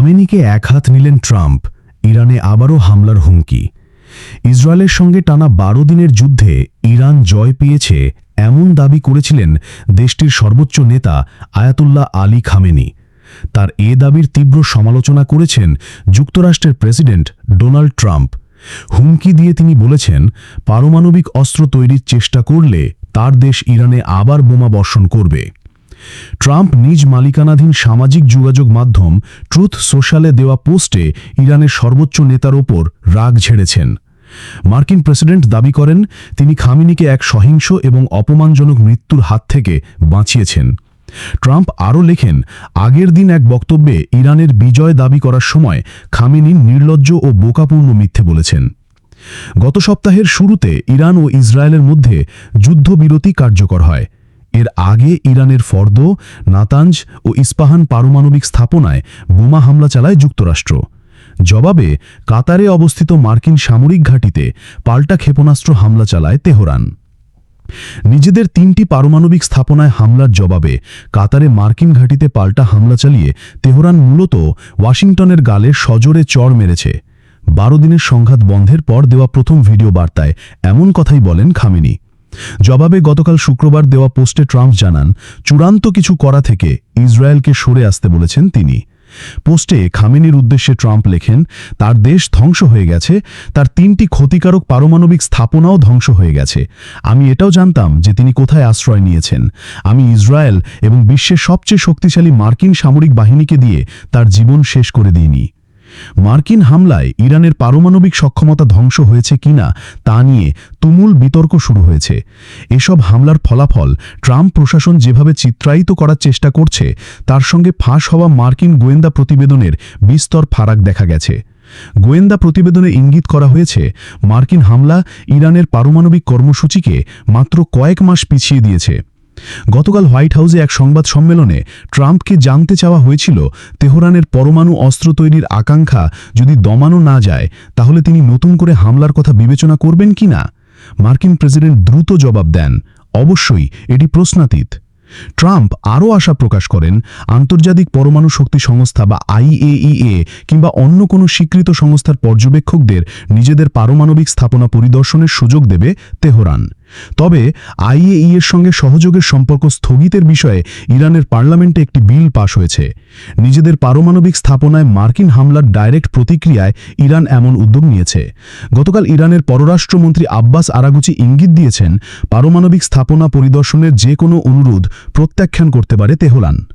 খামেনিকে এক হাত নিলেন ট্রাম্প, ইরানে আবারও হামলার হুমকি। ইসরায়েলের সঙ্গে টানা বারো দিনের যুদ্ধে ইরান জয় পেয়েছে এমন দাবি করেছিলেন দেশটির সর্বোচ্চ নেতা আয়াতুল্লাহ আলী খামেনি। তার এ দাবির তীব্র সমালোচনা করেছেন যুক্তরাষ্ট্রের প্রেসিডেন্ট ডোনাল্ড ট্রাম্প। হুমকি দিয়ে তিনি বলেছেন, পারমাণবিক অস্ত্র তৈরির চেষ্টা করলে তার দেশ ইরানে আবার বোমা বর্ষণ করবে। ট্রাম্প নিজ মালিকানাধীন সামাজিক যোগাযোগ মাধ্যম ট্রুথ সোশ্যালে দেওয়া পোস্টে ইরানের সর্বোচ্চ নেতার ওপর রাগ ঝেড়েছেন। মার্কিন প্রেসিডেন্ট দাবি করেন, তিনি খামিনিকে এক সহিংস এবং অপমানজনক মৃত্যুর হাত থেকে বাঁচিয়েছেন। ট্রাম্প আরও লেখেন, আগের দিন এক বক্তব্যে ইরানের বিজয় দাবি করার সময় খামিনি নির্লজ্জ ও বোকাপূর্ণ মিথ্যে বলেছেন। গত সপ্তাহের শুরুতে ইরান ও ইসরায়েলের মধ্যে যুদ্ধবিরতি কার্যকর হয়। এর আগে ইরানের ফর্দ, নাতাঞ্জ ও ইস্পাহান পারমাণবিক স্থাপনায় বোমা হামলা চালায় যুক্তরাষ্ট্র। জবাবে, কাতারে অবস্থিত মার্কিন সামরিক ঘাঁটিতে পাল্টা ক্ষেপণাস্ত্র হামলা চালায় তেহরান। নিজেদের তিনটি পারমাণবিক স্থাপনায় হামলার জবাবে কাতারে মার্কিন ঘাঁটিতে পাল্টা হামলা চালিয়ে তেহরান মূলত ওয়াশিংটনের গালে সজোরে চড় মেরেছে। বারো দিনের সংঘাত বন্ধের পর দেওয়া প্রথম ভিডিও বার্তায় এমন কথাই বলেন খামিনি। জবাবে গতকাল শুক্রবার দেওয়া পোস্টে ট্রাম্প জানান, চূড়ান্ত কিছু করা থেকে ইসরায়েলকে সরে আসতে বলেছেন তিনি। পোস্টে খামেনির উদ্দেশ্যে ট্রাম্প লেখেন, তার দেশ ধ্বংস হয়ে গেছে, তার তিনটি ক্ষতিকারক পারমাণবিক স্থাপনাও ধ্বংস হয়ে গেছে। আমি এটাও জানতাম যে তিনি কোথায় আশ্রয় নিয়েছেন। আমি ইসরায়েল এবং বিশ্বের সবচেয়ে শক্তিশালী মার্কিন সামরিক বাহিনীকে দিয়ে তার জীবন শেষ করে দিইনি। মার্কিন হামলায় ইরানের পারমাণবিক সক্ষমতা ধ্বংস হয়েছে কিনা তা নিয়ে তুমুল বিতর্ক শুরু হয়েছে। এসব হামলার ফলাফল ট্রাম্প প্রশাসন যেভাবে চিত্রায়িত করার চেষ্টা করছে, তার সঙ্গে ফাঁস হওয়া মার্কিন গোয়েন্দা প্রতিবেদনের বিস্তর ফারাক দেখা গেছে। গোয়েন্দা প্রতিবেদনে ইঙ্গিত করা হয়েছে, মার্কিন হামলা ইরানের পারমাণবিক কর্মসূচিকে মাত্র কয়েক মাস পিছিয়ে দিয়েছে। গতকাল হোয়াইট হাউসে এক সংবাদ সম্মেলনে ট্রাম্পকে জানতে চাওয়া হয়েছিল, তেহরানের পরমাণু অস্ত্র তৈরির আকাঙ্ক্ষা যদি দমানো না যায়, তাহলে তিনি নতুন করে হামলার কথা বিবেচনা করবেন কি না? মার্কিন প্রেসিডেন্ট দ্রুত জবাব দেন, অবশ্যই এটি প্রশ্নাতীত। ট্রাম্প আরও আশা প্রকাশ করেন, আন্তর্জাতিক পরমাণু শক্তি সংস্থা বা আইএইএ কিংবা অন্য কোনো স্বীকৃত সংস্থার পর্যবেক্ষকদের নিজেদের পারমাণবিক স্থাপনা পরিদর্শনের সুযোগ দেবে তেহরান। তবে আইএই এর সঙ্গে সহযোগের সম্পর্ক স্থগিতের বিষয়ে ইরানের পার্লামেন্টে একটি বিল পাশ হয়েছে। নিজেদের পারমাণবিক স্থাপনায় মার্কিন হামলার ডাইরেক্ট প্রতিক্রিয়ায় ইরান এমন উদ্যোগ নিয়েছে। গতকাল ইরানের পররাষ্ট্রমন্ত্রী আব্বাস আরাগুচি ইঙ্গিত দিয়েছেন, পারমাণবিক স্থাপনা পরিদর্শনের যে কোনো অনুরোধ প্রত্যাখ্যান করতে পারে তেহরান।